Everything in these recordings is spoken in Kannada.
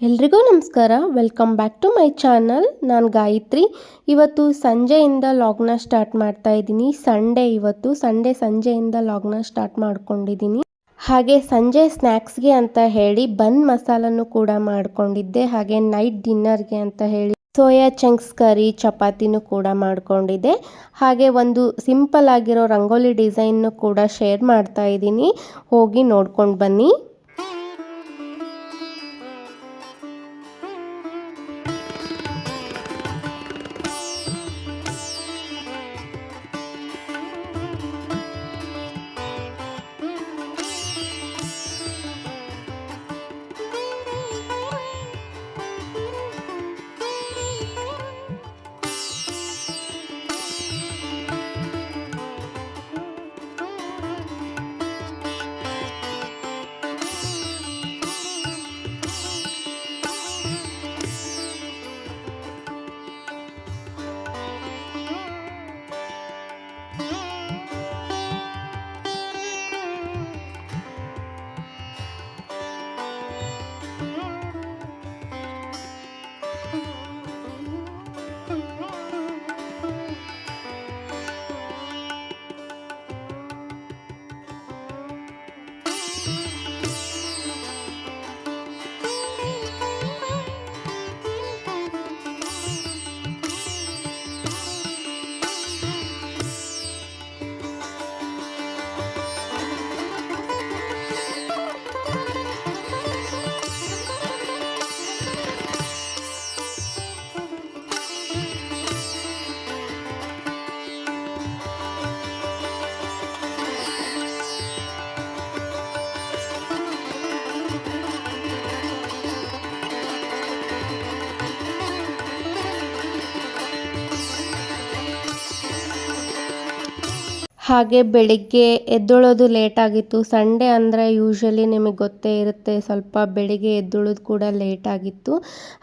ಎಲ್ರಿಗೂ ನಮಸ್ಕಾರ. Welcome back to my channel ನಾನು ಗಾಯತ್ರಿ. ಇವತ್ತು ಸಂಜೆಯಿಂದ ಲಾಗ್ನ ಸ್ಟಾರ್ಟ್ ಮಾಡ್ತಾ ಇದ್ದೀನಿ. ಸಂಡೇ ಇವತ್ತು ಸಂಡೇ ಸಂಜೆಯಿಂದ ಲಾಗ್ನ ಸ್ಟಾರ್ಟ್ ಮಾಡ್ಕೊಂಡಿದ್ದೀನಿ. ಹಾಗೆ ಸಂಜೆ ಸ್ನ್ಯಾಕ್ಸ್ಗೆ ಅಂತ ಹೇಳಿ ಬನ್ ಮಸಾಲನ್ನು ಕೂಡ ಮಾಡ್ಕೊಂಡಿದ್ದೆ. ಹಾಗೆ ನೈಟ್ ಡಿನ್ನರ್ಗೆ ಅಂತ ಹೇಳಿ, ಸೋಯಾ ಚಂಕ್ಸ್ ಕರಿ ಚಪಾತಿನೂ ಕೂಡ ಮಾಡಿಕೊಂಡಿದ್ದೆ. ಹಾಗೆ ಒಂದು ಸಿಂಪಲ್ ಆಗಿರೋ ರಂಗೋಲಿ ಡಿಸೈನ್ನು ಕೂಡ ಶೇರ್ ಮಾಡ್ತಾ ಇದ್ದೀನಿ. ಹೋಗಿ ನೋಡ್ಕೊಂಡು ಬನ್ನಿ. ಹಾಗೆ ಬೆಳಿಗ್ಗೆ ಎದ್ದೊಳೋದು ಲೇಟ್ ಆಗಿತ್ತು. ಸಂಡೇ ಅಂದರೆ ಯೂಶ್ವಲಿ ನಿಮಗೆ ಗೊತ್ತೇ ಇರುತ್ತೆ, ಸ್ವಲ್ಪ ಬೆಳಿಗ್ಗೆ ಎದ್ದೊಳೋದು ಕೂಡ ಲೇಟ್ ಆಗಿತ್ತು.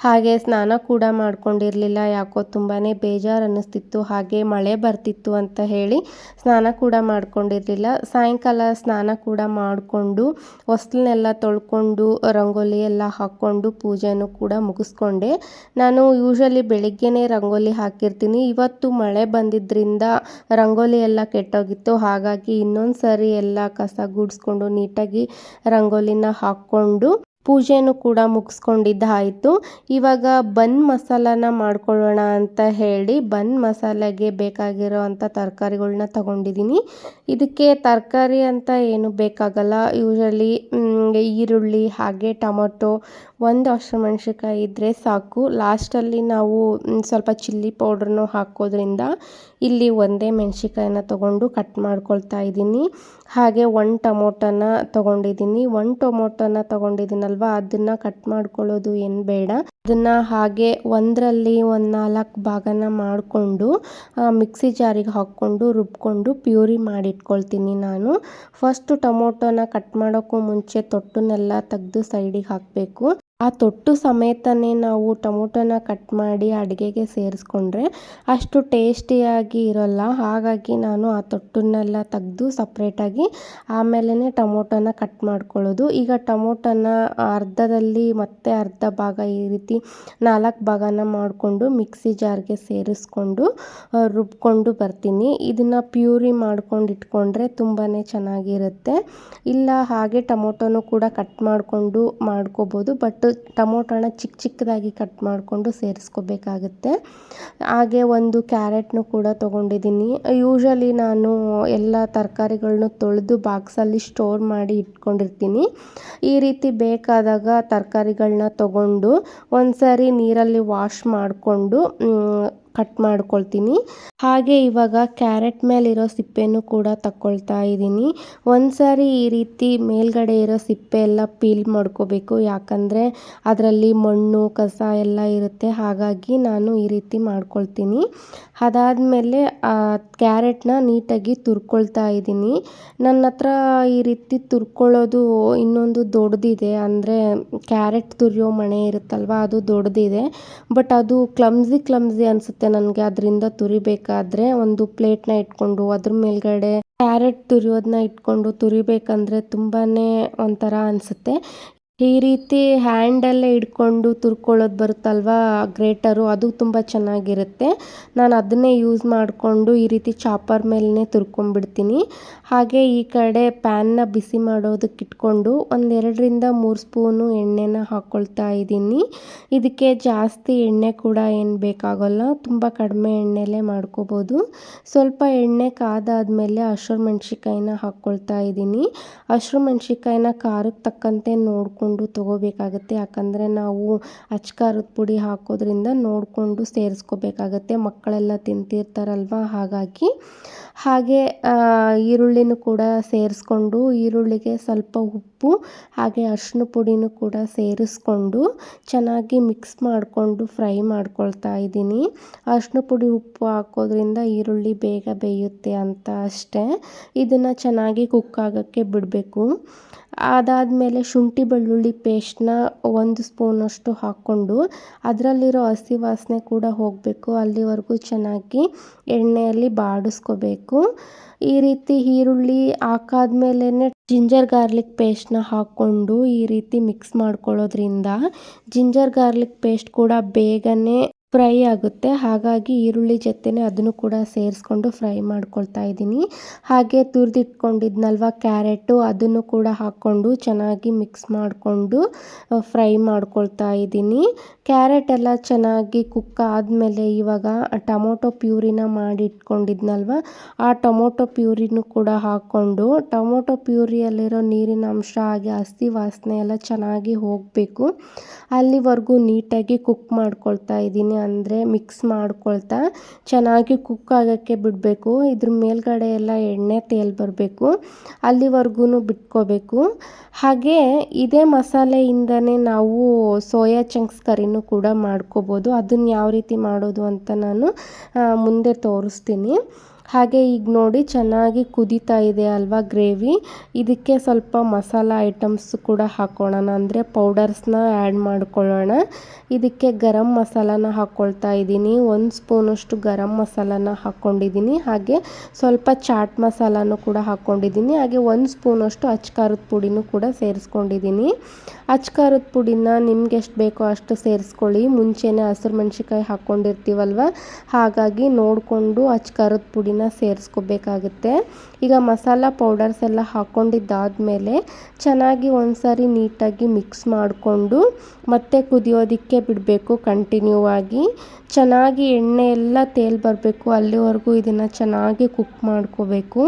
ಹಾಗೆ ಸ್ನಾನ ಕೂಡ ಮಾಡ್ಕೊಂಡಿರಲಿಲ್ಲ, ಯಾಕೋ ತುಂಬಾ ಬೇಜಾರು ಅನ್ನಿಸ್ತಿತ್ತು ಹಾಗೆ ಮಳೆ ಬರ್ತಿತ್ತು ಅಂತ ಹೇಳಿ ಸ್ನಾನ ಕೂಡ ಮಾಡ್ಕೊಂಡಿರಲಿಲ್ಲ. ಸಾಯಂಕಾಲ ಸ್ನಾನ ಕೂಡ ಮಾಡಿಕೊಂಡು ಹೊಸ್ಲನ್ನೆಲ್ಲ ತೊಳ್ಕೊಂಡು ರಂಗೋಲಿ ಎಲ್ಲ ಹಾಕ್ಕೊಂಡು ಪೂಜೆನೂ ಕೂಡ ಮುಗಿಸ್ಕೊಂಡೆ. ನಾನು ಯೂಶ್ವಲಿ ಬೆಳಿಗ್ಗೆನೇ ರಂಗೋಲಿ ಹಾಕಿರ್ತೀನಿ. ಇವತ್ತು ಮಳೆ ಬಂದಿದ್ದರಿಂದ ರಂಗೋಲಿ ಎಲ್ಲ ಕೆಟ್ಟೋಗಿ ಆಗಿತ್ತು ಹಾಗಾಗಿ ಇನ್ನೊಂದು ಸರಿ ಎಲ್ಲ ಕಸ ಗುಡಿಸ್ಕೊಂಡು ನೀಟಾಗಿ ರಂಗೋಲಿನ ಹಾಕ್ಕೊಂಡು ಪೂಜೆನೂ ಕೂಡ ಮುಗಿಸ್ಕೊಂಡಿದ್ದಾಯಿತು. ಇವಾಗ ಬನ್ ಮಸಾಲಾನ ಮಾಡ್ಕೊಳ್ಳೋಣ ಅಂತ ಹೇಳಿ ಬನ್ ಮಸಾಲೆಗೆ ಬೇಕಾಗಿರೋ ಅಂಥ ತರಕಾರಿಗಳ್ನ ತಗೊಂಡಿದ್ದೀನಿ. ಇದಕ್ಕೆ ತರಕಾರಿ ಅಂತ ಏನು ಬೇಕಾಗಲ್ಲ. ಯೂಶಲಿ ಈರುಳ್ಳಿ, ಹಾಗೆ ಟೊಮೊಟೊ, ಒಂದು ಹಸಿಮೆಣ್ಸಿನ್ಕಾಯಿ ಇದ್ದರೆ ಸಾಕು. ಲಾಸ್ಟಲ್ಲಿ ನಾವು ಸ್ವಲ್ಪ ಚಿಲ್ಲಿ ಪೌಡ್ರನ್ನು ಹಾಕೋದ್ರಿಂದ ಇಲ್ಲಿ ಒಂದೇ ಮೆಣಸಿನ್ಕಾಯಿನ ತಗೊಂಡು ಕಟ್ ಮಾಡ್ಕೊಳ್ತಾ ಇದ್ದೀನಿ. ಹಾಗೆ ಒಂದು ಟೊಮೊಟೊನ ತಗೊಂಡಿದ್ದೀನಿ. ಒಂದು ಟೊಮೊಟೊನ ತಗೊಂಡಿದ್ದೀನಲ್ವಾ? ಅದನ್ನು ಕಟ್ ಮಾಡ್ಕೊಳ್ಳೋದು ಏನು ಬೇಡ. ಅದನ್ನು ಹಾಗೆ ಒಂದರಲ್ಲಿ ಒಂದು ನಾಲ್ಕು ಭಾಗನ ಮಾಡಿಕೊಂಡು ಮಿಕ್ಸಿ ಜಾರಿಗೆ ಹಾಕ್ಕೊಂಡು, ರುಬ್ಕೊಂಡು, ಪ್ಯೂರಿ ಮಾಡಿಟ್ಕೊಳ್ತೀನಿ ನಾನು. ಫಸ್ಟು ಟೊಮೊಟೊನ ಕಟ್ ಮಾಡೋಕ್ಕೂ ಮುಂಚೆ ತೊಟ್ಟನ್ನೆಲ್ಲ ತೆಗೆದು ಸೈಡಿಗೆ ಹಾಕಬೇಕು. ಆ ತೊಟ್ಟು ಸಮೇತನೇ ನಾವು ಟೊಮೊಟೊನ ಕಟ್ ಮಾಡಿ ಅಡುಗೆಗೆ ಸೇರಿಸ್ಕೊಂಡ್ರೆ ಅಷ್ಟು ಟೇಸ್ಟಿಯಾಗಿ ಇರೋಲ್ಲ. ಹಾಗಾಗಿ ನಾನು ಆ ತೊಟ್ಟನ್ನೆಲ್ಲ ತೆಗೆದು ಸಪ್ರೇಟಾಗಿ ಆಮೇಲೆ ಟೊಮೊಟೊನ ಕಟ್ ಮಾಡ್ಕೊಳ್ಳೋದು. ಈಗ ಟೊಮೊಟೊನ ಅರ್ಧದಲ್ಲಿ ಮತ್ತೆ ಅರ್ಧ ಭಾಗ ಈ ರೀತಿ ನಾಲ್ಕು ಭಾಗನ ಮಾಡಿಕೊಂಡು ಮಿಕ್ಸಿ ಜಾರ್ಗೆ ಸೇರಿಸ್ಕೊಂಡು ರುಬ್ಕೊಂಡು ಬರ್ತೀನಿ. ಇದನ್ನು ಪ್ಯೂರಿ ಮಾಡ್ಕೊಂಡು ಇಟ್ಕೊಂಡ್ರೆ ತುಂಬಾ ಚೆನ್ನಾಗಿರುತ್ತೆ. ಇಲ್ಲ ಹಾಗೆ ಟೊಮೊಟೊನೂ ಕೂಡ ಕಟ್ ಮಾಡಿಕೊಂಡು ಮಾಡ್ಕೋಬೋದು, ಬಟ್ ಟೊಮೊಟೊನ ಚಿಕ್ಕ ಚಿಕ್ಕದಾಗಿ ಕಟ್ ಮಾಡಿಕೊಂಡು ಸೇರಿಸ್ಕೊಬೇಕಾಗುತ್ತೆ. ಹಾಗೆ ಒಂದು ಕ್ಯಾರೆಟ್ನು ಕೂಡ ತೊಗೊಂಡಿದ್ದೀನಿ. ಯೂಶ್ವಲಿ ನಾನು ಎಲ್ಲ ತರಕಾರಿಗಳ್ನು ತೊಳೆದು ಬಾಕ್ಸಲ್ಲಿ ಸ್ಟೋರ್ ಮಾಡಿ ಇಟ್ಕೊಂಡಿರ್ತೀನಿ. ಈ ರೀತಿ ಬೇಕಾದಾಗ ತರಕಾರಿಗಳನ್ನ ತೊಗೊಂಡು ಒಂದು ಸಾರಿ ನೀರಲ್ಲಿ ವಾಶ್ ಮಾಡಿಕೊಂಡು ಕಟ್ ಮಾಡ್ಕೊಳ್ತೀನಿ. ಹಾಗೆ ಇವಾಗ ಕ್ಯಾರೆಟ್ ಮೇಲಿರೋ ಸಿಪ್ಪೆನೂ ಕೂಡ ತಕ್ಕೊಳ್ತಾ ಇದ್ದೀನಿ. ಒಂದ್ಸಾರಿ ಈ ರೀತಿ ಮೇಲ್ಗಡೆ ಇರೋ ಸಿಪ್ಪೆ ಎಲ್ಲ ಪೀಲ್ ಮಾಡ್ಕೋಬೇಕು. ಯಾಕಂದರೆ ಅದರಲ್ಲಿ ಮಣ್ಣು, ಕಸ ಎಲ್ಲ ಇರುತ್ತೆ. ಹಾಗಾಗಿ ನಾನು ಈ ರೀತಿ ಮಾಡ್ಕೊಳ್ತೀನಿ. ಅದಾದಮೇಲೆ ಕ್ಯಾರೆಟ್ನ ನೀಟಾಗಿ ತುರ್ಕೊಳ್ತಾ ಇದ್ದೀನಿ. ನನ್ನ ಹತ್ರ ಈ ರೀತಿ ತುರ್ಕೊಳ್ಳೋದು ಇನ್ನೊಂದು ದೊಡ್ಡದಿದೆ ಅಂದರೆ ಕ್ಯಾರೆಟ್ ತುರಿಯೋ ಮಣೆ ಇರುತ್ತಲ್ವ, ಅದು ದೊಡ್ಡದಿದೆ ಬಟ್ ಅದು ಕ್ಲಮ್ಸಿ ಕ್ಲಮ್ಸಿ ಅನಿಸುತ್ತೆ. ನನಗೆ ಅದರಿಂದ ತುರಿಬೇಕಾದ್ರೆ ಒಂದು ಪ್ಲೇಟ್ನ ಇಟ್ಕೊಂಡು ಅದ್ರ ಮೇಲ್ಗಡೆ ಕ್ಯಾರೆಟ್ ತುರಿಯೋದನ್ನ ಇಟ್ಕೊಂಡು ತುರಿಬೇಕಂದ್ರೆ ತುಂಬಾ ಒಂಥರ ಅನಿಸುತ್ತೆ. ಈ ರೀತಿ ಹ್ಯಾಂಡಲ್ಲೇ ಹಿಡ್ಕೊಂಡು ತುರ್ಕೊಳ್ಳೋದು ಬರುತ್ತಲ್ವಾ ಗ್ರೇಟರು? ಅದು ತುಂಬ ಚೆನ್ನಾಗಿರುತ್ತೆ. ನಾನು ಅದನ್ನೇ ಯೂಸ್ ಮಾಡಿಕೊಂಡು ಈ ರೀತಿ ಚಾಪರ್ ಮೇಲೇ ತುರ್ಕೊಂಡ್ಬಿಡ್ತೀನಿ. ಹಾಗೆ ಈ ಕಡೆ ಪ್ಯಾನ್ನ ಬಿಸಿ ಮಾಡೋದಕ್ಕೆ ಇಟ್ಕೊಂಡು ಒಂದೆರಡರಿಂದ ಮೂರು ಸ್ಪೂನು ಎಣ್ಣೆನ ಹಾಕ್ಕೊಳ್ತಾ ಇದ್ದೀನಿ. ಇದಕ್ಕೆ ಜಾಸ್ತಿ ಎಣ್ಣೆ ಕೂಡ ಏನು ಬೇಕಾಗೋಲ್ಲ, ತುಂಬ ಕಡಿಮೆ ಎಣ್ಣೆಲೇ ಮಾಡ್ಕೋಬೋದು. ಸ್ವಲ್ಪ ಎಣ್ಣೆ ಕಾದಾದಮೇಲೆ ಹಸಿರು ಮೆಣಸಿಕಾಯಿನ ಹಾಕ್ಕೊಳ್ತಾ ಇದ್ದೀನಿ. ಹಸಿರು ಮೆಣಸಿಕಾಯಿನ ಖಾರಕ್ಕೆ ತಕ್ಕಂತೆ ನೋಡಿಕೊಂಡು ತೊಗೋಬೇಕಾಗತ್ತೆ. ಯಾಕಂದರೆ ನಾವು ಅಚ್ಕಾರದ ಪುಡಿ ಹಾಕೋದ್ರಿಂದ ನೋಡಿಕೊಂಡು ಸೇರಿಸ್ಕೋಬೇಕಾಗತ್ತೆ. ಮಕ್ಕಳೆಲ್ಲ ತಿಂತಿರ್ತಾರಲ್ವ? ಹಾಗಾಗಿ ಹಾಗೆ ಈರುಳ್ಳಿನೂ ಕೂಡ ಸೇರಿಸ್ಕೊಂಡು, ಈರುಳ್ಳಿಗೆ ಸ್ವಲ್ಪ ಉಪ್ಪು, ಹಾಗೆ ಅರಿಶಿನ ಪುಡಿನೂ ಕೂಡ ಸೇರಿಸ್ಕೊಂಡು ಚೆನ್ನಾಗಿ ಮಿಕ್ಸ್ ಮಾಡಿಕೊಂಡು ಫ್ರೈ ಮಾಡ್ಕೊಳ್ತಾ ಇದ್ದೀನಿ. ಅರಿಶಿನ ಪುಡಿ ಉಪ್ಪು ಹಾಕೋದ್ರಿಂದ ಈರುಳ್ಳಿ ಬೇಗ ಬೇಯುತ್ತೆ ಅಂತ ಅಷ್ಟೇ. ಇದನ್ನು ಚೆನ್ನಾಗಿ ಕುಕ್ ಆಗೋಕ್ಕೆ ಬಿಡಬೇಕು. ಅದಾದಮೇಲೆ ಶುಂಠಿ ಬೆಳ್ಳುಳ್ಳಿ ಪೇಸ್ಟ್ನ ಒಂದು ಸ್ಪೂನಷ್ಟು ಹಾಕ್ಕೊಂಡು ಅದರಲ್ಲಿರೋ ಹಸಿ ವಾಸನೆ ಕೂಡ ಹೋಗಬೇಕು, ಅಲ್ಲಿವರೆಗೂ ಚೆನ್ನಾಗಿ ಎಣ್ಣೆಯಲ್ಲಿ ಬಾಡಿಸ್ಕೋಬೇಕು. ಈ ರೀತಿ ಈರುಳ್ಳಿ ಹಾಕಾದ್ಮೇಲೆ ಜಿಂಜರ್ ಗಾರ್ಲಿಕ್ ಪೇಸ್ಟ್ನ ಹಾಕ್ಕೊಂಡು ಈ ರೀತಿ ಮಿಕ್ಸ್ ಮಾಡ್ಕೊಳ್ಳೋದ್ರಿಂದ ಜಿಂಜರ್ ಗಾರ್ಲಿಕ್ ಪೇಸ್ಟ್ ಕೂಡ ಬೇಗನೆ ಫ್ರೈ ಆಗುತ್ತೆ. ಹಾಗಾಗಿ ಈರುಳ್ಳಿ ಜೊತೆನೆ ಅದನ್ನು ಕೂಡ ಸೇರಿಸ್ಕೊಂಡು ಫ್ರೈ ಮಾಡ್ಕೊಳ್ತಾ ಇದ್ದೀನಿ. ಹಾಗೆ ತುರಿದಿಟ್ಕೊಂಡಿದ್ನಲ್ವ ಕ್ಯಾರೆಟು, ಅದನ್ನು ಕೂಡ ಹಾಕ್ಕೊಂಡು ಚೆನ್ನಾಗಿ ಮಿಕ್ಸ್ ಮಾಡಿಕೊಂಡು ಫ್ರೈ ಮಾಡ್ಕೊಳ್ತಾ ಇದ್ದೀನಿ. ಕ್ಯಾರೆಟ್ ಎಲ್ಲ ಚೆನ್ನಾಗಿ ಕುಕ್ ಆದಮೇಲೆ ಇವಾಗ ಟೊಮೊಟೊ ಪ್ಯೂರಿನ ಮಾಡಿಟ್ಕೊಂಡಿದ್ನಲ್ವ, ಆ ಟೊಮೊಟೊ ಪ್ಯೂರಿನೂ ಕೂಡ ಹಾಕ್ಕೊಂಡು, ಟೊಮೊಟೊ ಪ್ಯೂರಿಯಲ್ಲಿರೋ ನೀರಿನ ಅಂಶ ಹಾಗೆ ಹಸಿ ವಾಸನೆ ಎಲ್ಲ ಚೆನ್ನಾಗಿ ಹೋಗಬೇಕು. ಅಲ್ಲಿವರೆಗೂ ನೀಟಾಗಿ ಕುಕ್ ಮಾಡ್ಕೊಳ್ತಾ ಇದ್ದೀನಿ. ಅಂದರೆ ಮಿಕ್ಸ್ ಮಾಡ್ಕೊಳ್ತಾ ಚೆನ್ನಾಗಿ ಕುಕ್ ಆಗೋಕ್ಕೆ ಬಿಡಬೇಕು. ಇದ್ರ ಮೇಲ್ಗಡೆ ಎಲ್ಲ ಎಣ್ಣೆ, ತೇಲ್ ಬರಬೇಕು. ಅಲ್ಲಿವರೆಗೂ ಬಿಟ್ಕೋಬೇಕು. ಹಾಗೆ ಇದೇ ಮಸಾಲೆಯಿಂದನೇ ನಾವು ಸೋಯಾ ಚಂಕ್ಸ್ ಕರಿನೂ ಕೂಡ ಮಾಡ್ಕೋಬೋದು. ಅದನ್ನು ಯಾವ ರೀತಿ ಮಾಡೋದು ಅಂತ ನಾನು ಮುಂದೆ ತೋರಿಸ್ತೀನಿ. ಹಾಗೆ ಈಗ ನೋಡಿ ಚೆನ್ನಾಗಿ ಕುದೀತಾ ಇದೆ ಅಲ್ವಾ ಗ್ರೇವಿ. ಇದಕ್ಕೆ ಸ್ವಲ್ಪ ಮಸಾಲ ಐಟಮ್ಸ್ ಕೂಡ ಹಾಕೋಣ ಅಂದರೆ ಪೌಡರ್ಸ್ನ ಆ್ಯಡ್ ಮಾಡ್ಕೊಳ್ಳೋಣ. ಇದಕ್ಕೆ ಗರಂ ಮಸಾಲಾನ ಹಾಕ್ಕೊಳ್ತಾ ಇದ್ದೀನಿ. ಒಂದು ಸ್ಪೂನಷ್ಟು ಗರಂ ಮಸಾಲಾನ ಹಾಕ್ಕೊಂಡಿದ್ದೀನಿ. ಹಾಗೆ ಸ್ವಲ್ಪ ಚಾಟ್ ಮಸಾಲಾನು ಕೂಡ ಹಾಕ್ಕೊಂಡಿದ್ದೀನಿ. ಹಾಗೆ ಒಂದು ಸ್ಪೂನಷ್ಟು ಅಚ್ಕಾರದ ಪುಡಿನೂ ಕೂಡ ಸೇರಿಸ್ಕೊಂಡಿದ್ದೀನಿ. ಅಚ್ಕಾರದ ಪುಡಿನ ನಿಮ್ಗೆ ಎಷ್ಟು ಬೇಕೋ ಅಷ್ಟು ಸೇರಿಸ್ಕೊಳ್ಳಿ. ಮುಂಚೆನೇ ಹಸಿರು ಮೆಣಸಿಕಾಯಿ ಹಾಕ್ಕೊಂಡಿರ್ತೀವಲ್ವ ಹಾಗಾಗಿ ನೋಡಿಕೊಂಡು ಅಚ್ಕಾರದ ಪುಡಿನ ಸೇರಿಸ್ಕೋಬೇಕಾಗುತ್ತೆ. ಈಗ ಮಸಾಲ ಪೌಡರ್ಸ್ ಎಲ್ಲ ಹಾಕ್ಕೊಂಡಿದ್ದಾದಮೇಲೆ ಚೆನ್ನಾಗಿ ಒಂದು ಸಾರಿ ನೀಟಾಗಿ ಮಿಕ್ಸ್ ಮಾಡಿಕೊಂಡು ಮತ್ತೆ ಕುದಿಯೋದಕ್ಕೆ ಬಿಡಬೇಕು ಕಂಟಿನ್ಯೂ ಆಗಿ. ಚೆನ್ನಾಗಿ ಎಣ್ಣೆ ಎಲ್ಲ ತೇಲ್ ಬರಬೇಕು, ಅಲ್ಲಿವರೆಗೂ ಇದನ್ನು ಚೆನ್ನಾಗಿ ಕುಕ್ ಮಾಡ್ಕೋಬೇಕು.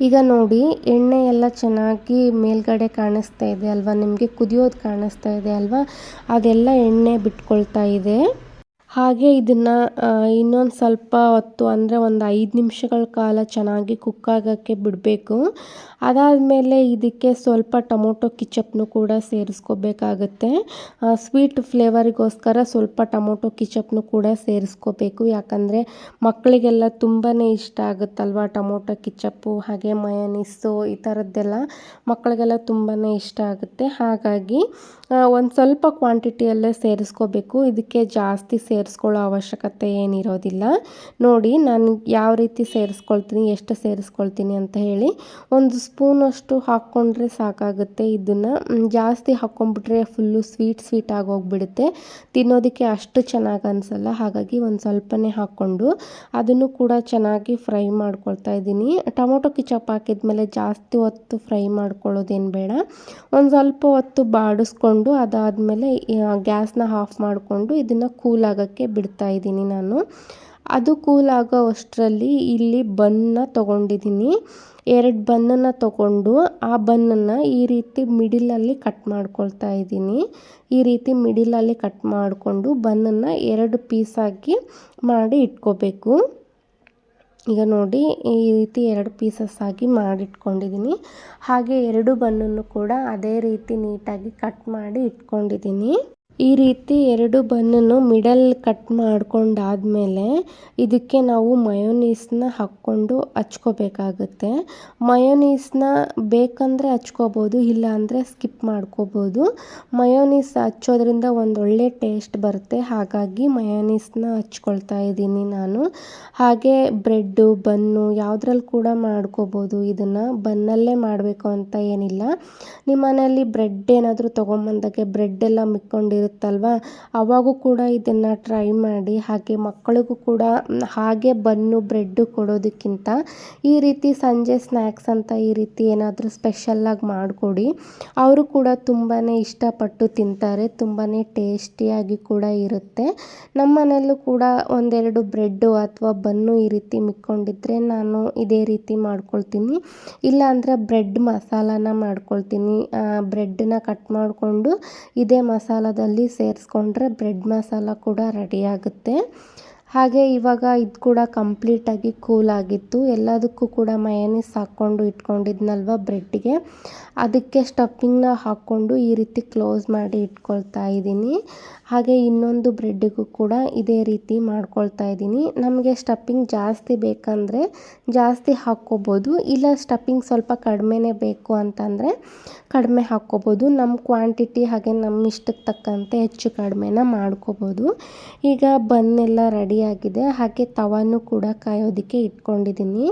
ಈಗ ನೋಡಿ, ಎಣ್ಣೆ ಎಲ್ಲ ಚೆನ್ನಾಗಿ ಮೇಲ್ಗಡೆ ಕಾಣಿಸ್ತಾ ಇದೆ ಅಲ್ವಾ? ನಿಮಗೆ ಕುದಿಯೋದು ಕಾಣಿಸ್ತಾ ಇದೆ ಅಲ್ವಾ? ಅದೆಲ್ಲ ಎಣ್ಣೆ ಬಿಟ್ಕೊಳ್ತಾ ಇದೆ. ಹಾಗೆ ಇದನ್ನು ಇನ್ನೊಂದು ಸ್ವಲ್ಪ ಹೊತ್ತು ಅಂದರೆ ಒಂದು ಐದು ನಿಮಿಷಗಳ ಕಾಲ ಚೆನ್ನಾಗಿ ಕುಕ್ ಆಗೋಕ್ಕೆ ಬಿಡಬೇಕು. ಅದಾದಮೇಲೆ ಇದಕ್ಕೆ ಸ್ವಲ್ಪ ಟೊಮೊಟೊ ಕಿಚಪ್ನು ಕೂಡ ಸೇರಿಸ್ಕೋಬೇಕಾಗತ್ತೆ. ಸ್ವೀಟ್ ಫ್ಲೇವರಿಗೋಸ್ಕರ ಸ್ವಲ್ಪ ಟೊಮೊಟೊ ಕಿಚಪ್ನು ಕೂಡ ಸೇರಿಸ್ಕೋಬೇಕು. ಯಾಕಂದರೆ ಮಕ್ಕಳಿಗೆಲ್ಲ ತುಂಬಾ ಇಷ್ಟ ಆಗುತ್ತಲ್ವ ಟೊಮೊಟೊ ಕಿಚಪ್ಪು ಹಾಗೆ ಮಯನಿಸ್ಸು ಈ ಥರದ್ದೆಲ್ಲ ಮಕ್ಕಳಿಗೆಲ್ಲ ತುಂಬಾ ಇಷ್ಟ ಆಗುತ್ತೆ. ಹಾಗಾಗಿ ಒಂದು ಸ್ವಲ್ಪ ಕ್ವಾಂಟಿಟಿಯಲ್ಲೇ ಸೇರಿಸ್ಕೋಬೇಕು. ಇದಕ್ಕೆ ಜಾಸ್ತಿ ಸೇರಿಸ್ಕೊಳ್ಳೋ ಅವಶ್ಯಕತೆ ಏನಿರೋದಿಲ್ಲ. ನೋಡಿ, ನಾನು ಯಾವ ರೀತಿ ಸೇರಿಸ್ಕೊಳ್ತೀನಿ, ಎಷ್ಟು ಸೇರಿಸ್ಕೊಳ್ತೀನಿ ಅಂತ ಹೇಳಿ ಒಂದು ಸ್ಪೂನಷ್ಟು ಹಾಕ್ಕೊಂಡ್ರೆ ಸಾಕಾಗುತ್ತೆ ಇದನ್ನು. ಜಾಸ್ತಿ ಹಾಕ್ಕೊಂಡ್ಬಿಟ್ರೆ ಫುಲ್ಲು ಸ್ವೀಟ್ ಸ್ವೀಟ್ ಆಗೋಗ್ಬಿಡುತ್ತೆ ತಿನ್ನೋದಕ್ಕೆ ಅಷ್ಟು ಚೆನ್ನಾಗಿ ಅನಿಸಲ್ಲ. ಹಾಗಾಗಿ ಒಂದು ಸ್ವಲ್ಪನೇ ಹಾಕ್ಕೊಂಡು ಅದನ್ನು ಕೂಡ ಚೆನ್ನಾಗಿ ಫ್ರೈ ಮಾಡ್ಕೊಳ್ತಾ ಇದ್ದೀನಿ. ಟೊಮೊಟೊ ಕಿಚಪ್ ಹಾಕಿದ್ಮೇಲೆ ಜಾಸ್ತಿ ಹೊತ್ತು ಫ್ರೈ ಮಾಡ್ಕೊಳ್ಳೋದೇನು ಬೇಡ. ಒಂದು ಸ್ವಲ್ಪ ಹೊತ್ತು ಬಾಡಿಸ್ಕೊಂಡು ಅದಾದಮೇಲೆ ಗ್ಯಾಸ್ನ ಆಫ್ ಮಾಡಿಕೊಂಡು ಇದನ್ನು ಕೂಲ್ ಆಗೋಕ್ಕೆ ಬಿಡ್ತಾ ಇದ್ದೀನಿ ನಾನು. ಅದು ಕೂಲ್ ಆಗೋ ಅಷ್ಟರಲ್ಲಿ ಇಲ್ಲಿ ಬನ್ನ ತೊಗೊಂಡಿದ್ದೀನಿ. ಎರಡು ಬನ್ನನ್ನು ತೊಗೊಂಡು ಆ ಬನ್ನನ್ನು ಈ ರೀತಿ ಮಿಡಿಲಲ್ಲಿ ಕಟ್ ಮಾಡ್ಕೊಳ್ತಾ ಇದ್ದೀನಿ. ಈ ರೀತಿ ಮಿಡಿಲಲ್ಲಿ ಕಟ್ ಮಾಡಿಕೊಂಡು ಬನ್ನನ್ನು ಎರಡು ಪೀಸಾಗಿ ಮಾಡಿ ಇಟ್ಕೋಬೇಕು. ಈಗ ನೋಡಿ ಈ ರೀತಿ ಎರಡು ಪೀಸಸ್ ಆಗಿ ಮಾಡಿಟ್ಕೊಂಡಿದ್ದೀನಿ. ಹಾಗೆ ಎರಡು ಬನ್ನನ್ನು ಕೂಡ ಅದೇ ರೀತಿ ನೀಟಾಗಿ ಕಟ್ ಮಾಡಿ ಇಟ್ಕೊಂಡಿದ್ದೀನಿ. ಈ ರೀತಿ ಎರಡು ಬನ್ನನ್ನು ಮಿಡಲ್ ಕಟ್ ಮಾಡ್ಕೊಂಡಾದ್ಮೇಲೆ ಇದಕ್ಕೆ ನಾವು ಮಯೋನೀಸ್ನ ಹಾಕ್ಕೊಂಡು ಹಚ್ಕೋಬೇಕಾಗುತ್ತೆ. ಮಯೋನೀಸ್ನ ಬೇಕಂದರೆ ಹಚ್ಕೋಬೋದು ಇಲ್ಲ ಅಂದರೆ ಸ್ಕಿಪ್ ಮಾಡ್ಕೋಬೋದು. ಮಯೋನೀಸ್ ಹಚ್ಚೋದ್ರಿಂದ ಒಂದೊಳ್ಳೆ ಟೇಸ್ಟ್ ಬರುತ್ತೆ. ಹಾಗಾಗಿ ಮಯೋನೀಸ್ನ ಹಚ್ಕೊಳ್ತಾ ಇದ್ದೀನಿ ನಾನು. ಹಾಗೆ ಬ್ರೆಡ್ಡು, ಬನ್ನು ಯಾವುದ್ರಲ್ಲಿ ಕೂಡ ಮಾಡ್ಕೋಬೋದು. ಇದನ್ನು ಬನ್ನಲ್ಲೇ ಮಾಡಬೇಕು ಅಂತ ಏನಿಲ್ಲ. ನಿಮ್ಮ ಮನೆಯಲ್ಲಿ ಬ್ರೆಡ್ ಏನಾದರೂ ತೊಗೊಂಬಂದಾಗೆ ಬ್ರೆಡ್ ಎಲ್ಲ ಮಿಕ್ಕೊಂಡಿರೋ ಇರುತ್ತಲ್ವ? ಅವಾಗೂ ಕೂಡ ಇದನ್ನು ಟ್ರೈ ಮಾಡಿ, ಹಾಗೆ ಮಕ್ಕಳಿಗೂ ಕೂಡ ಹಾಗೆ ಬನ್ನು, ಬ್ರೆಡ್ಡು ಕೊಡೋದಕ್ಕಿಂತ ಈ ರೀತಿ ಸಂಜೆ ಸ್ನ್ಯಾಕ್ಸ್ ಅಂತ ಈ ರೀತಿ ಏನಾದರೂ ಸ್ಪೆಷಲ್ಲಾಗಿ ಮಾಡಿಕೊಡಿ. ಅವರು ಕೂಡ ತುಂಬಾ ಇಷ್ಟಪಟ್ಟು ತಿಂತಾರೆ ತುಂಬಾ ಟೇಸ್ಟಿಯಾಗಿ ಕೂಡ ಇರುತ್ತೆ. ನಮ್ಮ ಮನೆಯಲ್ಲೂ ಕೂಡ ಒಂದೆರಡು ಬ್ರೆಡ್ಡು ಅಥವಾ ಬನ್ನು ಈ ರೀತಿ ಮಿಕ್ಕೊಂಡಿದ್ರೆ ನಾನು ಇದೇ ರೀತಿ ಮಾಡ್ಕೊಳ್ತೀನಿ. ಇಲ್ಲ ಅಂದರೆ ಬ್ರೆಡ್ ಮಸಾಲಾನ ಮಾಡ್ಕೊಳ್ತೀನಿ. ಬ್ರೆಡ್ಡನ್ನ ಕಟ್ ಮಾಡಿಕೊಂಡು ಇದೇ ಮಸಾಲದಲ್ಲಿ ಸೇರಿಸ್ಕೊಂಡ್ರೆ ಬ್ರೆಡ್ ಮಸಾಲ ಕೂಡ ರೆಡಿ ಆಗುತ್ತೆ. ಹಾಗೆ ಇವಾಗ ಇದು ಕೂಡ ಕಂಪ್ಲೀಟಾಗಿ ಕೂಲ್ ಆಗಿತ್ತು. ಎಲ್ಲದಕ್ಕೂ ಕೂಡ ಮಯನೀಸ್ ಹಾಕ್ಕೊಂಡು ಇಟ್ಕೊಂಡಿದ್ನಲ್ವ ಬ್ರೆಡ್ಗೆ ಅದಕ್ಕೆ ಸ್ಟಫಿಂಗ್ನ ಹಾಕ್ಕೊಂಡು ಈ ರೀತಿ ಕ್ಲೋಸ್ ಮಾಡಿ ಇಟ್ಕೊಳ್ತಾ ಇದ್ದೀನಿ. ಹಾಗೆ ಇನ್ನೊಂದು ಬ್ರೆಡ್ಡಿಗೂ ಕೂಡ ಇದೇ ರೀತಿ ಮಾಡ್ಕೊಳ್ತಾ ಇದ್ದೀನಿ. ನಮಗೆ ಸ್ಟಫಿಂಗ್ ಜಾಸ್ತಿ ಬೇಕಂದರೆ ಜಾಸ್ತಿ ಹಾಕ್ಕೋಬೋದು. ಇಲ್ಲ ಸ್ಟಫಿಂಗ್ ಸ್ವಲ್ಪ ಕಡಿಮೆನೇ ಬೇಕು ಅಂತಂದರೆ ಕಡಿಮೆ ಹಾಕ್ಕೋಬೋದು. ನಮ್ಮ ಕ್ವಾಂಟಿಟಿ ಹಾಗೆ ನಮ್ಮ ಇಷ್ಟಕ್ಕೆ ತಕ್ಕಂತೆ ಹೆಚ್ಚು ಕಡಿಮೆನ ಮಾಡ್ಕೋಬೋದು. ಈಗ ಬನ್ನೆಲ್ಲ ರೆಡಿಯಾಗಿದೆ ಹಾಗೆ ತವಾನು ಕೂಡ ಕಾಯೋದಕ್ಕೆ ಇಟ್ಕೊಂಡಿದ್ದೀನಿ.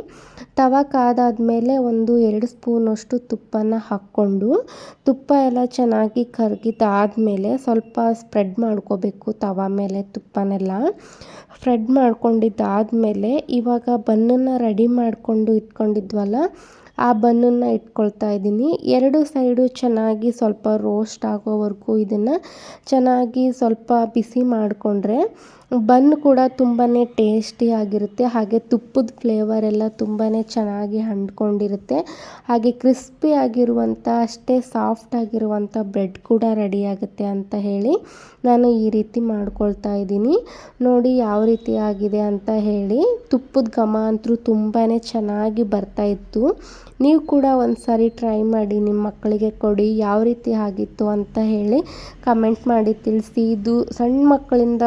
ತವ ಕಾದಾದಮೇಲೆ ಒಂದು ಎರಡು ಸ್ಪೂನಷ್ಟು ತುಪ್ಪನ ಹಾಕ್ಕೊಂಡು, ತುಪ್ಪ ಎಲ್ಲ ಚೆನ್ನಾಗಿ ಕರಗಿದಾದ್ಮೇಲೆ ಸ್ವಲ್ಪ ಸ್ಪ್ರೆಡ್ ಮಾಡ್ಕೋಬೇಕು ತವ ಮೇಲೆ ತುಪ್ಪನೆಲ್ಲ. ಸ್ಪ್ರೆಡ್ ಮಾಡ್ಕೊಂಡಿದ್ದಾದಮೇಲೆ ಇವಾಗ ಬನ್ನನ್ನು ರೆಡಿ ಮಾಡಿಕೊಂಡು ಇಟ್ಕೊಂಡಿದ್ವಲ್ಲ, ಆ ಬನ್ನನ್ನು ಇಟ್ಕೊಳ್ತಾ ಇದ್ದೀನಿ. ಎರಡು ಸೈಡು ಚೆನ್ನಾಗಿ ಸ್ವಲ್ಪ ರೋಸ್ಟ್ ಆಗೋವರೆಗೂ ಇದನ್ನು ಚೆನ್ನಾಗಿ ಸ್ವಲ್ಪ ಬಿಸಿ ಮಾಡಿಕೊಂಡ್ರೆ ಬನ್ ಕೂಡ ತುಂಬಾ ಟೇಸ್ಟಿಯಾಗಿರುತ್ತೆ ಹಾಗೆ ತುಪ್ಪದ ಫ್ಲೇವರ್ ಎಲ್ಲ ತುಂಬಾ ಚೆನ್ನಾಗಿ ಅಂಟ್ಕೊಂಡಿರುತ್ತೆ ಹಾಗೆ ಕ್ರಿಸ್ಪಿ ಆಗಿರುವಂಥ ಅಷ್ಟೇ ಸಾಫ್ಟ್ ಆಗಿರುವಂಥ ಬ್ರೆಡ್ ಕೂಡ ರೆಡಿ ಆಗುತ್ತೆ ಅಂತ ಹೇಳಿ ನಾನು ಈ ರೀತಿ ಮಾಡ್ಕೊಳ್ತಾ ಇದ್ದೀನಿ. ನೋಡಿ ಯಾವ ರೀತಿ ಆಗಿದೆ ಅಂತ ಹೇಳಿ. ತುಪ್ಪದ ಘಮ ಅಂತೂ ತುಂಬಾ ಚೆನ್ನಾಗಿ ಬರ್ತಾ ಇತ್ತು. ನೀವು ಕೂಡ ಒಂದು ಸಾರಿ ಟ್ರೈ ಮಾಡಿ ನಿಮ್ಮ ಮಕ್ಕಳಿಗೆ ಕೊಡಿ, ಯಾವ ರೀತಿ ಆಗಿತ್ತು ಅಂತ ಹೇಳಿ ಕಮೆಂಟ್ ಮಾಡಿ ತಿಳಿಸಿ. ಇದು ಸಣ್ಣ ಮಕ್ಕಳಿಂದ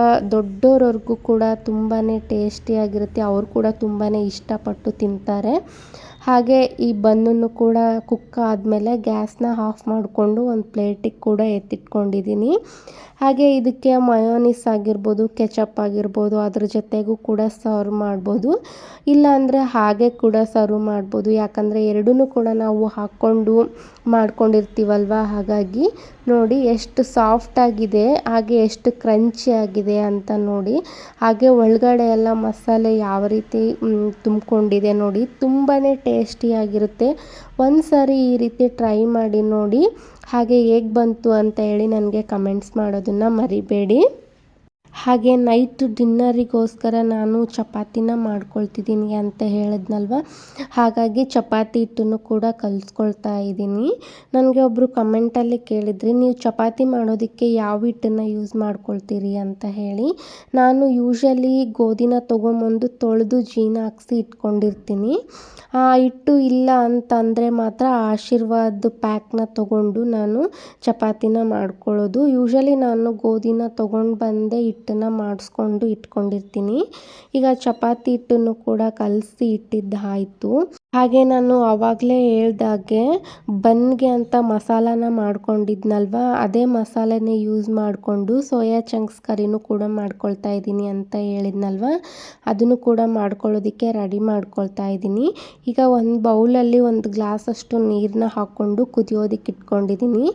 ದೊಡ್ಡೋರವರೆಗೂ ಕೂಡ ತುಂಬಾ ಟೇಸ್ಟಿಯಾಗಿರುತ್ತೆ ಅವರು ಕೂಡ ತುಂಬಾ ಇಷ್ಟಪಟ್ಟು ತಿಂತಾರೆ. ಹಾಗೆ ಈ ಬನ್ನನ್ನು ಕೂಡ ಕುಕ್ ಆದಮೇಲೆ ಗ್ಯಾಸ್ನ ಆಫ್ ಮಾಡಿಕೊಂಡು ಒಂದು ಪ್ಲೇಟಿಗೆ ಕೂಡ ಎತ್ತಿಟ್ಕೊಂಡಿದ್ದೀನಿ ಹಾಗೆ ಇದಕ್ಕೆ ಮಯೋನಿಸ್ ಆಗಿರ್ಬೋದು, ಕೆಚಪ್ ಆಗಿರ್ಬೋದು, ಅದ್ರ ಜೊತೆಗೂ ಕೂಡ ಸರ್ವ್ ಮಾಡ್ಬೋದು. ಇಲ್ಲಾಂದರೆ ಹಾಗೆ ಕೂಡ ಸರ್ವ್ ಮಾಡ್ಬೋದು. ಯಾಕಂದರೆ ಎರಡೂ ಕೂಡ ನಾವು ಹಾಕ್ಕೊಂಡು ಮಾಡ್ಕೊಂಡಿರ್ತೀವಲ್ವ? ಹಾಗಾಗಿ ನೋಡಿ ಎಷ್ಟು ಸಾಫ್ಟಾಗಿದೆ ಹಾಗೆ ಎಷ್ಟು ಕ್ರಂಚಿ ಆಗಿದೆ ಅಂತ ನೋಡಿ. ಹಾಗೆ ಒಳಗಡೆ ಎಲ್ಲ ಮಸಾಲೆ ಯಾವ ರೀತಿ ತುಂಬಿಕೊಂಡಿದೆ ನೋಡಿ. ತುಂಬಾ ಟೇಸ್ಟಿಯಾಗಿರುತ್ತೆ ಒಂದು ಸಾರಿ ಈ ರೀತಿ ಟ್ರೈ ಮಾಡಿ ನೋಡಿ. ಹಾಗೆ ಹೇಗೆ ಬಂತು ಅಂತ ಹೇಳಿ ನನಗೆ ಕಮೆಂಟ್ಸ್ ಮಾಡೋದನ್ನು ಮರಿಬೇಡಿ. ಹಾಗೆ ನೈಟ್ ಡಿನ್ನರಿಗೋಸ್ಕರ ನಾನು ಚಪಾತಿನ ಮಾಡ್ಕೊಳ್ತಿದ್ದೀನಿ ಅಂತ ಹೇಳಿದ್ನಲ್ವ? ಹಾಗಾಗಿ ಚಪಾತಿ ಹಿಟ್ಟನ್ನು ಕೂಡ ಕಲಿಸ್ಕೊಳ್ತಾ ಇದ್ದೀನಿ. ನನಗೆ ಒಬ್ಬರು ಕಮೆಂಟಲ್ಲಿ ಕೇಳಿದ್ರಿ, ನೀವು ಚಪಾತಿ ಮಾಡೋದಕ್ಕೆ ಯಾವ ಹಿಟ್ಟನ್ನು ಯೂಸ್ ಮಾಡ್ಕೊಳ್ತೀರಿ? ಅಂತ ಹೇಳಿ. ನಾನು ಯೂಶಲಿ ಗೋಧಿನ ತೊಗೊಂಬಂದು ತೊಳೆದು ಜೀನ ಹಾಕ್ಸಿ ಇಟ್ಕೊಂಡಿರ್ತೀನಿ. ಆ ಹಿಟ್ಟು ಇಲ್ಲ ಅಂತಂದರೆ ಮಾತ್ರ ಆಶೀರ್ವಾದ ಪ್ಯಾಕ್ನ ತೊಗೊಂಡು ನಾನು ಚಪಾತಿನ ಮಾಡ್ಕೊಳ್ಳೋದು. ಯೂಶಲಿ ನಾನು ಗೋಧಿನ ತೊಗೊಂಡು ಬಂದೆ ಹಿಟ್ಟನ್ನು ಮಾಡಿಸ್ಕೊಂಡು ಇಟ್ಕೊಂಡಿರ್ತೀನಿ. ಈಗ ಚಪಾತಿ ಹಿಟ್ಟನ್ನು ಕೂಡ ಕಲಸಿ ಇಟ್ಟಿದ್ದಾಯಿತು. ಹಾಗೆ ನಾನು ಆವಾಗಲೇ ಹೇಳ್ದಾಗೆ ಬನ್ಗೆ ಅಂತ ಮಸಾಲಾನ ಮಾಡ್ಕೊಂಡಿದ್ನಲ್ವ? ಅದೇ ಮಸಾಲೆನೇ ಯೂಸ್ ಮಾಡಿಕೊಂಡು ಸೋಯಾ ಚಂಕ್ಸ್ ಕರಿನೂ ಕೂಡ ಮಾಡ್ಕೊಳ್ತಾ ಇದ್ದೀನಿ ಅಂತ ಹೇಳಿದ್ನಲ್ವ? ಅದನ್ನು ಕೂಡ ಮಾಡ್ಕೊಳ್ಳೋದಕ್ಕೆ ರೆಡಿ ಮಾಡ್ಕೊಳ್ತಾ ಇದ್ದೀನಿ. ಈಗ ಒಂದು ಬೌಲಲ್ಲಿ ಒಂದು ಗ್ಲಾಸಷ್ಟು ನೀರನ್ನ ಹಾಕ್ಕೊಂಡು ಕುದಿಯೋದಕ್ಕೆ ಇಟ್ಕೊಂಡಿದ್ದೀನಿ.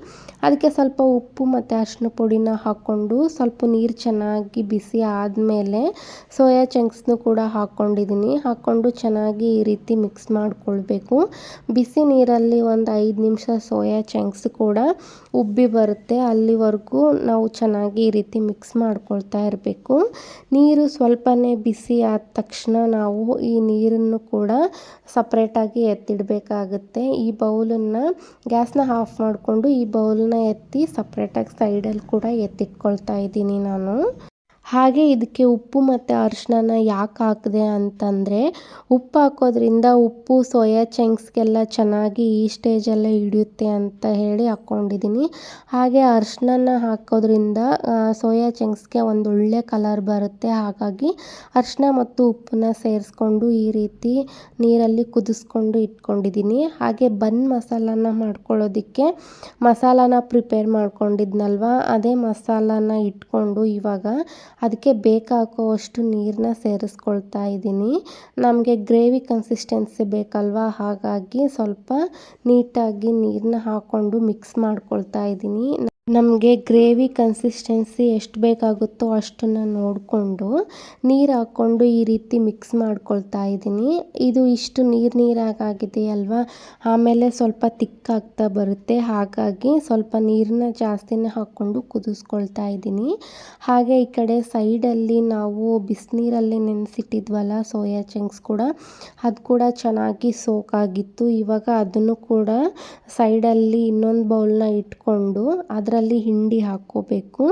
ಅದಕ್ಕೆ ಸ್ವಲ್ಪ ಉಪ್ಪು ಮತ್ತು ಅರಿಶಿನ ಪುಡಿನ ಹಾಕ್ಕೊಂಡು ಸ್ವಲ್ಪ ನೀರು ಚೆನ್ನಾಗಿ ಬಿಸಿ ಆದಮೇಲೆ ಸೋಯಾ ಚಂಕ್ಸ್ನು ಕೂಡ ಹಾಕ್ಕೊಂಡಿದ್ದೀನಿ. ಹಾಕ್ಕೊಂಡು ಚೆನ್ನಾಗಿ ಈ ರೀತಿ ಮಿಕ್ಸ್ ಮಾಡಿಕೊಳ್ಬೇಕು. ಬಿಸಿ ನೀರಲ್ಲಿ ಒಂದು ಐದು ನಿಮಿಷ ಸೋಯಾ ಚಂಕ್ಸ್ ಕೂಡ ಉಬ್ಬಿ ಬರುತ್ತೆ. ಅಲ್ಲಿವರೆಗೂ ನಾವು ಚೆನ್ನಾಗಿ ಈ ರೀತಿ ಮಿಕ್ಸ್ ಮಾಡ್ಕೊಳ್ತಾ ಇರಬೇಕು. ನೀರು ಸ್ವಲ್ಪನೇ ಬಿಸಿ ಆದ ತಕ್ಷಣ ನಾವು ಈ ನೀರನ್ನು ಕೂಡ ಸಪ್ರೇಟಾಗಿ ಎತ್ತಿಡಬೇಕಾಗುತ್ತೆ. ಈ ಬೌಲನ್ನು ಗ್ಯಾಸ್ನ ಆಫ್ ಮಾಡಿಕೊಂಡು ಈ ಬೌಲನ್ನ ಎತ್ತಿ ಸಪ್ರೇಟಾಗಿ ಸೈಡಲ್ಲಿ ಕೂಡ ಎತ್ತಿಟ್ಕೊಳ್ತಾ ಇದ್ದೀನಿ ನಾನು. ಹಾಗೆ ಇದಕ್ಕೆ ಉಪ್ಪು ಮತ್ತು ಅರಿಶಿಣನ ಯಾಕೆ ಹಾಕಿದೆ ಅಂತಂದರೆ, ಉಪ್ಪು ಹಾಕೋದ್ರಿಂದ ಉಪ್ಪು, ಸೋಯಾ ಚಂಕ್ಸ್ಗೆಲ್ಲ ಚೆನ್ನಾಗಿ ಈ ಸ್ಟೇಜಲ್ಲೇ ಹಿಡಿಯುತ್ತೆ ಅಂತ ಹೇಳಿ ಹಾಕ್ಕೊಂಡಿದ್ದೀನಿ ಹಾಗೆ ಅರಿಶಿಣನ ಹಾಕೋದ್ರಿಂದ ಸೋಯಾ ಚಂಕ್ಸ್ಗೆ ಒಂದು ಒಳ್ಳೆ ಕಲರ್ ಬರುತ್ತೆ. ಹಾಗಾಗಿ ಅರಿಶಿಣ ಮತ್ತು ಉಪ್ಪನ್ನ ಸೇರಿಸ್ಕೊಂಡು ಈ ರೀತಿ ನೀರಲ್ಲಿ ಕುದಿಸ್ಕೊಂಡು ಇಟ್ಕೊಂಡಿದ್ದೀನಿ ಹಾಗೆ ಬನ್ ಮಸಾಲಾನ ಮಾಡ್ಕೊಳ್ಳೋದಕ್ಕೆ ಮಸಾಲಾನ ಪ್ರಿಪೇರ್ ಮಾಡ್ಕೊಂಡಿದ್ನಲ್ವ, ಅದೇ ಮಸಾಲನ ಇಟ್ಕೊಂಡು ಇವಾಗ ಅದಕ್ಕೆ ಬೇಕಾಗುವಷ್ಟು ನೀರನ್ನ ಸೇರಿಸ್ಕೊಳ್ತಾ ಇದ್ದೀನಿ. ನಮಗೆ ಗ್ರೇವಿ ಕನ್ಸಿಸ್ಟೆನ್ಸಿ ಬೇಕಲ್ವಾ? ಹಾಗಾಗಿ ಸ್ವಲ್ಪ ನೀಟಾಗಿ ನೀರನ್ನ ಹಾಕ್ಕೊಂಡು ಮಿಕ್ಸ್ ಮಾಡ್ಕೊಳ್ತಾ ಇದ್ದೀನಿ. ನಮಗೆ ಗ್ರೇವಿ ಕನ್ಸಿಸ್ಟೆನ್ಸಿ ಎಷ್ಟು ಬೇಕಾಗುತ್ತೋ ಅಷ್ಟನ್ನು ನೋಡಿಕೊಂಡು ನೀರು ಹಾಕ್ಕೊಂಡು ಈ ರೀತಿ ಮಿಕ್ಸ್ ಮಾಡ್ಕೊಳ್ತಾ ಇದ್ದೀನಿ. ಇದು ಇಷ್ಟು ನೀರು ನೀರಾಗಿದೆ ಅಲ್ವಾ? ಆಮೇಲೆ ಸ್ವಲ್ಪ ತಿಕ್ಕಾಗ್ತಾ ಬರುತ್ತೆ. ಹಾಗಾಗಿ ಸ್ವಲ್ಪ ನೀರನ್ನ ಜಾಸ್ತಿನೇ ಹಾಕ್ಕೊಂಡು ಕುದಿಸ್ಕೊಳ್ತಾ ಇದ್ದೀನಿ. ಹಾಗೆ ಈ ಕಡೆ ಸೈಡಲ್ಲಿ ನಾವು ಬಿಸಿನೀರಲ್ಲಿ ನೆನೆಸಿಟ್ಟಿದ್ವಲ್ಲ ಸೋಯಾ ಚಂಕ್ಸ್ ಕೂಡ, ಅದು ಕೂಡ ಚೆನ್ನಾಗಿ ಸೋಕಾಗಿತ್ತು ಇವಾಗ ಅದನ್ನು ಕೂಡ ಸೈಡಲ್ಲಿ ಇನ್ನೊಂದು ಬೌಲ್ನ ಇಟ್ಕೊಂಡು ಅದರಲ್ಲಿ ಹಿಂಡಿ ಹಾಕ್ಕೋಬೇಕು.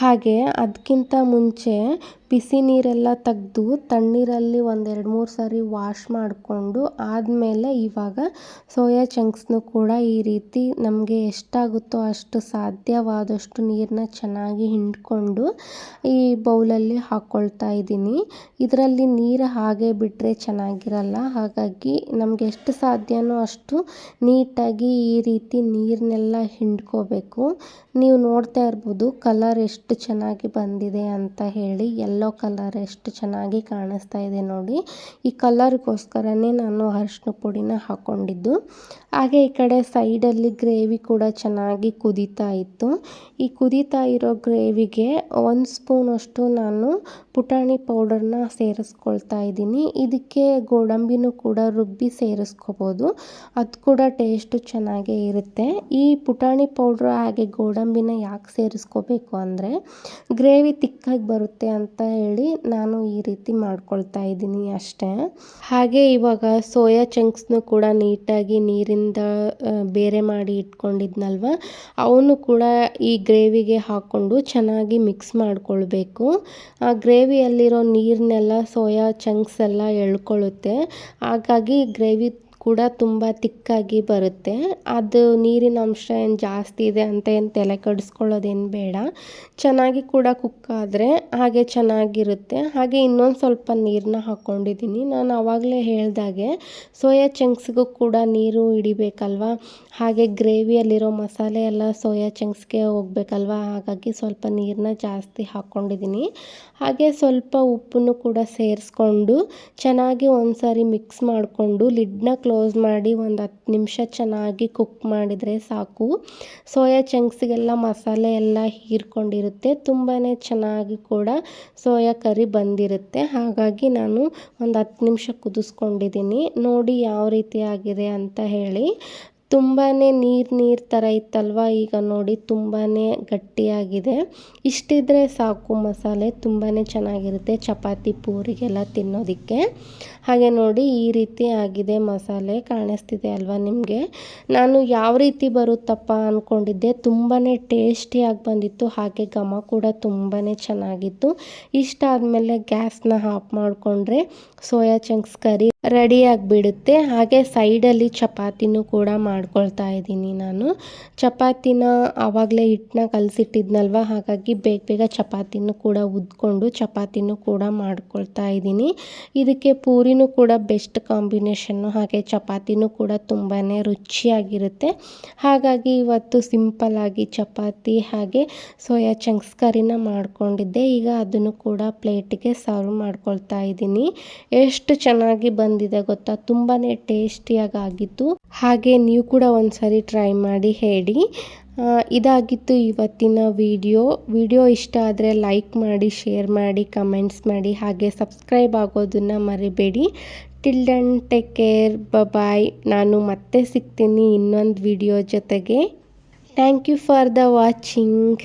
ಹಾಗೆ ಅದಕ್ಕಿಂತ ಮುಂಚೆ ಬಿಸಿ ನೀರೆಲ್ಲ ತೆಗ್ದು ತಣ್ಣೀರಲ್ಲಿ ಒಂದೆರಡು ಮೂರು ಸಾರಿ ವಾಶ್ ಮಾಡಿಕೊಂಡು ಆದಮೇಲೆ ಇವಾಗ ಸೋಯಾ ಚಂಕ್ಸ್ನು ಕೂಡ ಈ ರೀತಿ ನಮಗೆ ಎಷ್ಟಾಗುತ್ತೋ ಅಷ್ಟು ಸಾಧ್ಯವಾದಷ್ಟು ನೀರನ್ನ ಚೆನ್ನಾಗಿ ಹಿಂಡ್ಕೊಂಡು ಈ ಬೌಲಲ್ಲಿ ಹಾಕ್ಕೊಳ್ತಾ ಇದ್ದೀನಿ. ಇದರಲ್ಲಿ ನೀರು ಹಾಗೆ ಬಿಟ್ಟರೆ ಚೆನ್ನಾಗಿರಲ್ಲ. ಹಾಗಾಗಿ ನಮಗೆ ಎಷ್ಟು ಸಾಧ್ಯನೋ ಅಷ್ಟು ನೀಟಾಗಿ ಈ ರೀತಿ ನೀರನ್ನೆಲ್ಲ ಹಿಂಡ್ಕೋಬೇಕು. ನೀವು ನೋಡ್ತಾ ಇರ್ಬೋದು, ಕಲರ್ ಎಷ್ಟು ಚೆನ್ನಾಗಿ ಬಂದಿದೆ ಅಂತ ಹೇಳಿ ಯೆಲ್ಲೋ ಕಲರ್ ಎಷ್ಟು ಚೆನ್ನಾಗಿ ಕಾಣಿಸ್ತಾ ಇದೆ ನೋಡಿ. ಈ ಕಲರ್ಗೋಸ್ಕರನೇ ನಾನು ಅರಿಶಿನ ಪುಡಿನ ಹಾಕ್ಕೊಂಡಿದ್ದು ಹಾಗೆ ಈ ಕಡೆ ಸೈಡಲ್ಲಿ ಗ್ರೇವಿ ಕೂಡ ಚೆನ್ನಾಗಿ ಕುದೀತಾ ಇತ್ತು. ಈ ಕುದೀತಾ ಇರೋ ಗ್ರೇವಿಗೆ ಒಂದು ಸ್ಪೂನಷ್ಟು ನಾನು ಪುಟಾಣಿ ಪೌಡರ್ನ ಸೇರಿಸ್ಕೊಳ್ತಾ ಇದ್ದೀನಿ. ಇದಕ್ಕೆ ಗೋಡಂಬಿನೂ ಕೂಡ ರುಬ್ಬಿ ಸೇರಿಸ್ಕೋಬೋದು. ಅದು ಕೂಡ ಟೇಸ್ಟು ಚೆನ್ನಾಗೇ ಇರುತ್ತೆ. ಈ ಪುಟಾಣಿ ಪೌಡ್ರ್ ಹಾಗೆ ಗೋಡಂಬಿನ ಯಾಕೆ ಸೇರಿಸ್ಕೋಬೇಕು ಅಂದರೆ ಗ್ರೇವಿ ತಿಕ್ಕಾಗಿ ಬರುತ್ತೆ ಅಂತ ಹೇಳಿ ನಾನು ಈ ರೀತಿ ಮಾಡ್ಕೊಳ್ತಾ ಇದ್ದೀನಿ ಅಷ್ಟೇ. ಹಾಗೆ ಇವಾಗ ಸೋಯಾ ಚಂಕ್ಸ್ನು ಕೂಡ ನೀಟಾಗಿ ನೀರಿಂದ ಬೇರೆ ಮಾಡಿ ಇಟ್ಕೊಂಡಿದ್ನಲ್ವ? ಅವನು ಕೂಡ ಈ ಗ್ರೇವಿಗೆ ಹಾಕ್ಕೊಂಡು ಚೆನ್ನಾಗಿ ಮಿಕ್ಸ್ ಮಾಡಿಕೊಳ್ಬೇಕು. ಆ ಗ್ರೇವಿಯಲ್ಲಿರೋ ನೀರನ್ನೆಲ್ಲ ಸೋಯಾ ಚಂಕ್ಸ್ ಎಲ್ಲ ಎಳ್ಕೊಳ್ಳುತ್ತೆ. ಹಾಗಾಗಿ ಗ್ರೇವಿ ಕೂಡ ತುಂಬ ತಿಕ್ಕಾಗಿ ಬರುತ್ತೆ. ಅದು ನೀರಿನ ಅಂಶ ಏನು ಜಾಸ್ತಿ ಇದೆ ಅಂತ ಏನು ತಲೆ ಕೆಡಿಸ್ಕೊಳ್ಳೋದೇನು ಬೇಡ. ಚೆನ್ನಾಗಿ ಕೂಡ ಕುಕ್ ಆದರೆ ಹಾಗೆ ಚೆನ್ನಾಗಿರುತ್ತೆ. ಹಾಗೆ ಇನ್ನೊಂದು ಸ್ವಲ್ಪ ನೀರನ್ನ ಹಾಕ್ಕೊಂಡಿದ್ದೀನಿ ನಾನು ಆವಾಗಲೇ ಹೇಳಿದಾಗೆ ಸೋಯಾ ಚಂಕ್ಸ್ಗೂ ಕೂಡ ನೀರು ಹಿಡಿಬೇಕಲ್ವ? ಹಾಗೆ ಗ್ರೇವಿಯಲ್ಲಿರೋ ಮಸಾಲೆ ಎಲ್ಲ ಸೋಯಾ ಚಂಕ್ಸ್ಗೆ ಹೋಗ್ಬೇಕಲ್ವ? ಹಾಗಾಗಿ ಸ್ವಲ್ಪ ನೀರನ್ನ ಜಾಸ್ತಿ ಹಾಕ್ಕೊಂಡಿದ್ದೀನಿ ಹಾಗೆ ಸ್ವಲ್ಪ ಉಪ್ಪನ್ನು ಕೂಡ ಸೇರಿಸ್ಕೊಂಡು ಚೆನ್ನಾಗಿ ಒಂದು ಸಾರಿ ಮಿಕ್ಸ್ ಮಾಡಿಕೊಂಡು ಲಿಡ್ನ ಕ್ಲೋಸ್ ಮಾಡಿ ಒಂದು ಹತ್ತು ನಿಮಿಷ ಚೆನ್ನಾಗಿ ಕುಕ್ ಮಾಡಿದರೆ ಸಾಕು. ಸೋಯಾ ಚಂಕ್ಸಿಗೆಲ್ಲ ಮಸಾಲೆ ಎಲ್ಲ ಹೀರ್ಕೊಂಡಿರುತ್ತೆ. ತುಂಬಾ ಚೆನ್ನಾಗಿ ಕೂಡ ಸೋಯಾ ಕರಿ ಬಂದಿರುತ್ತೆ. ಹಾಗಾಗಿ ನಾನು ಒಂದು ಹತ್ತು ನಿಮಿಷ ಕುದಿಸ್ಕೊಂಡಿದ್ದೀನಿ. ನೋಡಿ ಯಾವ ರೀತಿ ಆಗಿದೆ ಅಂತ ಹೇಳಿ. ತುಂಬಾ ನೀರು ನೀರು ಥರ ಇತ್ತಲ್ವ? ಈಗ ನೋಡಿ ತುಂಬಾ ಗಟ್ಟಿಯಾಗಿದೆ. ಇಷ್ಟಿದ್ರೆ ಸಾಕು ಮಸಾಲೆ ತುಂಬಾ ಚೆನ್ನಾಗಿರುತ್ತೆ ಚಪಾತಿ ಪೂರಿಗೆಲ್ಲ ತಿನ್ನೋದಕ್ಕೆ. ಹಾಗೆ ನೋಡಿ ಈ ರೀತಿ ಆಗಿದೆ ಮಸಾಲೆ, ಕಾಣಿಸ್ತಿದೆ ಅಲ್ವಾ ನಿಮಗೆ? ನಾನು ಯಾವ ರೀತಿ ಬರುತ್ತಪ್ಪ ಅಂದ್ಕೊಂಡಿದ್ದೆ ತುಂಬಾ ಟೇಸ್ಟಿಯಾಗಿ ಬಂದಿತ್ತು, ಹಾಗೆ ಘಮ ಕೂಡ ತುಂಬಾ ಚೆನ್ನಾಗಿತ್ತು. ಇಷ್ಟ ಆದಮೇಲೆ ಗ್ಯಾಸ್ನ ಆಫ್ ಮಾಡಿಕೊಂಡ್ರೆ ಸೋಯಾ ಚಂಕ್ಸ್ ಕರಿ ರೆಡಿಯಾಗಿಬಿಡುತ್ತೆ ಹಾಗೆ ಸೈಡಲ್ಲಿ ಚಪಾತಿನೂ ಕೂಡ ಮಾಡ್ಕೊಳ್ತಾ ಇದ್ದೀನಿ ನಾನು. ಚಪಾತಿನ ಆವಾಗಲೇ ಹಿಟ್ಟನ್ನ ಕಲಸಿಟ್ಟಿದ್ನಲ್ವ? ಹಾಗಾಗಿ ಬೇಗ ಬೇಗ ಚಪಾತಿನೂ ಕೂಡ ಉದ್ಕೊಂಡು ಚಪಾತಿನೂ ಕೂಡ ಮಾಡ್ಕೊಳ್ತಾ ಇದ್ದೀನಿ. ಇದಕ್ಕೆ ಪೂರಿನೂ ಕೂಡ ಬೆಸ್ಟ್ ಕಾಂಬಿನೇಷನ್ನು, ಹಾಗೆ ಚಪಾತಿನೂ ಕೂಡ ತುಂಬಾ ರುಚಿಯಾಗಿರುತ್ತೆ. ಹಾಗಾಗಿ ಇವತ್ತು ಸಿಂಪಲ್ಲಾಗಿ ಚಪಾತಿ ಹಾಗೆ ಸೋಯಾ ಚಂಕ್ಸ್ ಕರಿನ ಮಾಡ್ಕೊಂಡಿದ್ದೆ. ಈಗ ಅದನ್ನು ಕೂಡ ಪ್ಲೇಟಿಗೆ ಸರ್ವ್ ಮಾಡ್ಕೊಳ್ತಾ ಇದ್ದೀನಿ. ಎಷ್ಟು ಚೆನ್ನಾಗಿ ಬಂದಿದೆ ಗೊತ್ತಾ? ತುಂಬಾ ಟೇಸ್ಟಿಯಾಗಿ ಆಗಿತ್ತು ಹಾಗೆ ನೀವು ಕೂಡ ಒಂದ್ಸರಿ ಟ್ರೈ ಮಾಡಿ ಹೇಳಿ. ಇದಾಗಿತ್ತು ಇವತ್ತಿನ ವಿಡಿಯೋ ವಿಡಿಯೋ ಇಷ್ಟ ಆದರೆ ಲೈಕ್ ಮಾಡಿ ಶೇರ್ ಮಾಡಿ ಕಮೆಂಟ್ಸ್ ಮಾಡಿ, ಹಾಗೆ ಸಬ್ಸ್ಕ್ರೈಬ್ ಆಗೋದನ್ನು ಮರಿಬೇಡಿ. Till then take care bye ನಾನು ಮತ್ತೆ ಸಿಗ್ತೀನಿ ಇನ್ನೊಂದು ವಿಡಿಯೋ ಜೊತೆಗೆ. Thank you for the watching